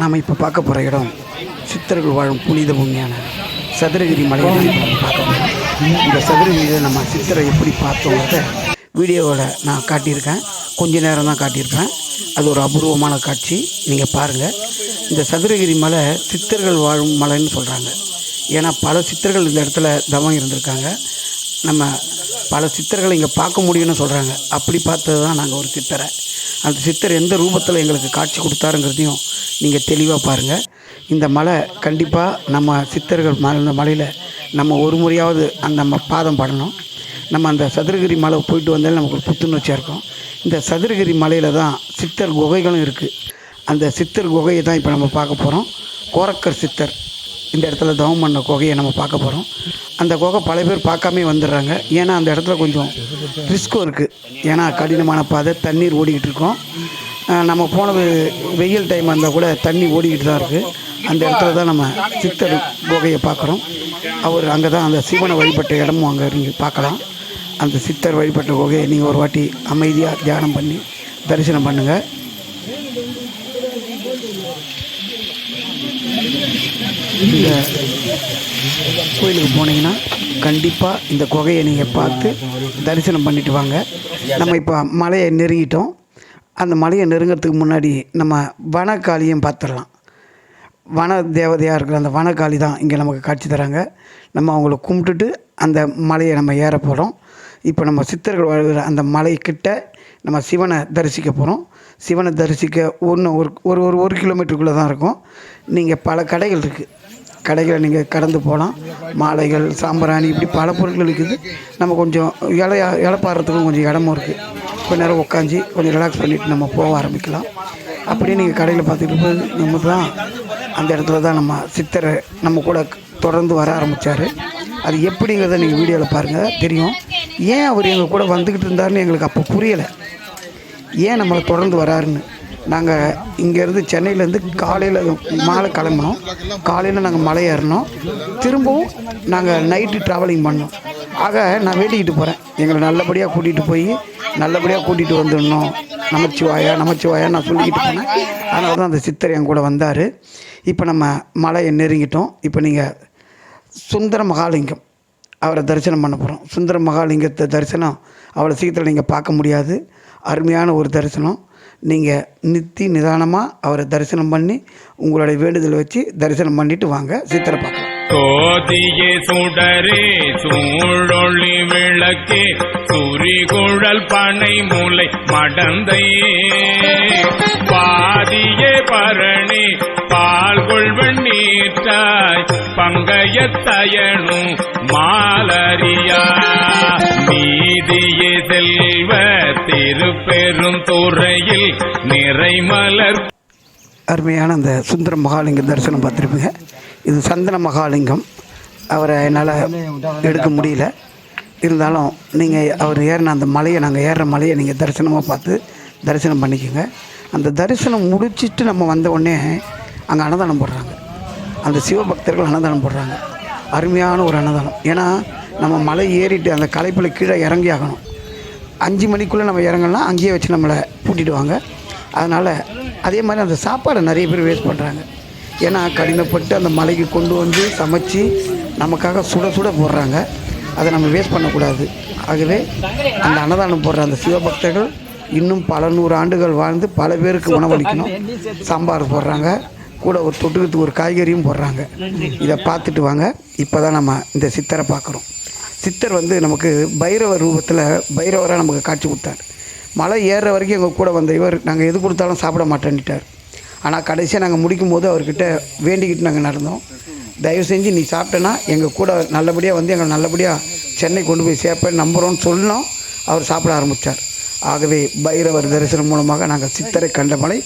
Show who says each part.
Speaker 1: நாம் இப்போ பார்க்க போகிற இடம் சித்தர்கள் வாழும் புனித பூமியான சதுரகிரி மலையை பார்க்க போகிறோம் இந்த சதுரகிரியில் நம்ம சித்தரை எப்படி பார்த்தோங்கிறத வீடியோவில் நான் காட்டியிருக்கேன். கொஞ்ச நேரம் தான் காட்டியிருப்பேன் அது ஒரு அபூர்வமான காட்சி. நீங்கள் பாருங்கள் இந்த சதுரகிரி மலை சித்தர்கள் வாழும் மலைன்னு சொல்கிறாங்க ஏன்னா பல சித்தர்கள் இந்த இடத்துல தவம் இருந்திருக்காங்க. நம்ம பல சித்தர்களை இங்கே பார்க்க முடியும்னு சொல்கிறாங்க அப்படி பார்த்தது தான் நாங்கள் ஒரு சித்தரை. அந்த சித்தர் எந்த ரூபத்தில் எங்களுக்கு காட்சி கொடுத்தாருங்கிறதையும் நீங்கள் தெளிவாக பாருங்கள் இந்த மலை கண்டிப்பாக நம்ம சித்தர்கள் ம இந்த மலையில் நம்ம ஒரு முறையாவது அந்த பாதம் படணும். நம்ம அந்த சதுரகிரி மலை போயிட்டு வந்தாலே நமக்கு ஒரு புத்துணர்ச்சியாக இருக்கும். இந்த சதுரகிரி மலையில் தான் சித்தர் குகைகளும் இருக்குது அந்த சித்தர் குகையை தான் இப்போ நம்ம பார்க்க போகிறோம் கோரக்கர் சித்தர். இந்த இடத்துல தவம் பண்ண குகையை நம்ம பார்க்க போகிறோம் அந்த குகை பல பேர் பார்க்காமே வந்துடுறாங்க. ஏன்னா அந்த இடத்துல கொஞ்சம் ரிஸ்க்கும் இருக்குது ஏன்னா கடினமான பாதை தண்ணீர் ஓடிக்கிட்டு இருக்கோம். நம்ம போனது வெயில் டைம் இருந்தால் கூட தண்ணி ஓடிக்கிட்டு தான் இருக்குது அந்த இடத்துல தான் நம்ம சித்தர் குகையை பார்க்குறோம். அவர் அங்கே தான் அந்த சிவனை வழிபட்ட இடமும் அங்கே நீங்கள் பார்க்கலாம். அந்த சித்தர் வழிபட்ட குகையை நீங்கள் ஒரு வாட்டி அமைதியாக தியானம் பண்ணி தரிசனம் பண்ணுங்கள் இந்த கோயிலுக்கு போனீங்கன்னா கண்டிப்பாக இந்த குகையை நீங்கள் பார்த்து தரிசனம் பண்ணிட்டு வாங்க. நம்ம இப்போ மலையை நெருங்கிட்டோம். அந்த மலையை நெருங்கிறதுக்கு முன்னாடி நம்ம வனக்காளியும் பார்த்துடலாம். வன தேவதையாக இருக்கிற அந்த வனக்காளி தான் இங்கே நமக்கு காட்சி தராங்க. நம்ம அவங்கள கும்பிட்டுட்டு அந்த மலையை நம்ம ஏற போகிறோம் இப்போ நம்ம சித்தர்கள் வாழ்கிற அந்த மலைக்கிட்ட நம்ம சிவனை தரிசிக்க போகிறோம் சிவனை தரிசிக்க ஒன்று ஒரு ஒரு ஒரு ஒரு கிலோமீட்டருக்குள்ளே தான் இருக்கும். நீங்கள் பல கடைகள் இருக்குது கடைகளை நீங்கள் கடந்து போகலாம் மாலைகள் சாம்பிராணி இப்படி பல பொருட்கள் இருக்குது. நம்ம கொஞ்சம் இலையா இலப்பாடுறதுக்கும் கொஞ்சம் இடமும் இருக்குது கொஞ்ச நேரம் உட்காந்து கொஞ்சம் ரிலாக்ஸ் பண்ணிவிட்டு நம்ம போக ஆரம்பிக்கலாம். அப்படியே நீங்கள் கடையில் பார்த்துட்டு போய் நம்ம தான் அந்த இடத்துல தான் நம்ம சித்தரை நம்ம கூட தொடர்ந்து வர ஆரம்பித்தார் அது எப்படிங்கிறத நீங்கள் வீடியோவில் பாருங்கள் தெரியும். ஏன் அவர் எங்கள் கூட வந்துக்கிட்டு இருந்தாருன்னு எங்களுக்கு அப்போ புரியலை. ஏன் நம்மளை தொடர்ந்து வராருன்னு. நாங்கள் இங்கேருந்து சென்னையிலேருந்து காலையில் மாலை கிளம்பினோம். காலையில் நாங்கள் மலை ஏறினோம் திரும்பவும் நாங்கள் நைட்டு ட்ராவலிங் பண்ணோம். ஆக நான் வேண்டிக்கிட்டு போகிறேன் எங்களை நல்லபடியாக கூட்டிகிட்டு போய் நல்லபடியாக கூட்டிகிட்டு வந்துடணும். நமச்சிவாயா நமச்சிவாயா நான் சொல்லிக்கிட்டு போனேன். அதனால தான் அந்த சித்தர் என் கூட வந்தார். இப்போ நம்ம மலையை நெருங்கிட்டோம். இப்போ நீங்கள் சுந்தர மகாலிங்கம் அவரை தரிசனம் பண்ண போகிறோம் சுந்தர மகாலிங்கத்தை தரிசனம் அவ்வளோ சீக்கிரத்தில் நீங்கள் பார்க்க முடியாது. அருமையான ஒரு தரிசனம். நீங்கள் நித்தி நிதானமாக அவரை தரிசனம் பண்ணி உங்களுடைய வேண்டுதல் வச்சு தரிசனம் பண்ணிட்டு வாங்க. சித்தரை பார்க்கலாம்.
Speaker 2: சோதியே சுடரே சூழொளி விளக்கே சுரிகுழல் பனை மூலை மடந்தையே. பாதியே பரணி பால் கொள்வன் நீட்டாய் பங்கையத்தயனும் மாலரியா நீதியே செல்வ திருப்பெரும் துறையில் நிறைமலர்
Speaker 1: அருமையான அந்த சுந்தர மகாலிங்கம் தரிசனம் பார்த்துருப்பீங்க. இது சந்தன மகாலிங்கம். அவரை என்னால் எடுக்க முடியல. இருந்தாலும் நீங்கள் அவர் ஏறின அந்த மலையை நாங்கள் ஏறுற மலையை நீங்கள் தரிசனமாக பார்த்து தரிசனம் பண்ணிக்கோங்க. அந்த தரிசனம் முடிச்சிட்டு நம்ம வந்த உடனே அங்கே அன்னதானம் போடுறாங்க. அந்த சிவபக்தர்கள் அன்னதானம் போடுறாங்க. அருமையான ஒரு அன்னதானம். ஏன்னா நம்ம மலை ஏறிட்டு அந்த களைப்பில் கீழே இறங்கி ஆகணும். அஞ்சு மணிக்குள்ளே நம்ம இறங்கலாம் அங்கேயே வச்சு நம்மளை பூட்டிடுவாங்க. அதனால் அதே மாதிரி அந்த சாப்பாடை நிறைய பேர் வேஸ்ட் பண்ணுறாங்க ஏன்னா கடினப்பட்டு அந்த மலைக்கு கொண்டு வந்து சமைச்சு நமக்காக சுட சுட போடுறாங்க. அதை நம்ம வேஸ்ட் பண்ணக்கூடாது. ஆகவே அந்த அன்னதானம் போடுற அந்த சிவபக்தர்கள் இன்னும் பல நூறு ஆண்டுகள் வாழ்ந்து பல பேருக்கு உணவளிக்கணும். சாம்பார் போடுறாங்க. கூட ஒரு தொட்டுக்கிறதுக்கு ஒரு காய்கறியும் போடுறாங்க. இதை பார்த்துட்டு வாங்க. இப்போ தான் நம்ம இந்த சித்தரை பார்க்குறோம். சித்தர் வந்து நமக்கு பைரவர் ரூபத்தில் பைரவராக நமக்கு காட்சி கொடுத்தார். மலை ஏறுற வரைக்கும் எங்கள் கூட வந்த இவர் நாங்கள் எது கொடுத்தாலும் சாப்பிட மாட்டேன்ட்டார் ஆனால் கடைசியாக நாங்கள் முடிக்கும் போது அவர்கிட்ட வேண்டிக்கிட்டு நாங்கள் நடந்தோம். தயவு செஞ்சு நீ சாப்பிட்டேன்னா எங்கள் கூட நல்லபடியாக வந்து எங்களை நல்லபடியாக சென்னை கொண்டு போய் சேர்ப்பேன் நம்புகிறோன்னு சொன்னோம். அவர் சாப்பிட ஆரம்பித்தார் ஆகவே பைரவர் தரிசனம் மூலமாக நாங்கள் சித்தரை கண்ட மலை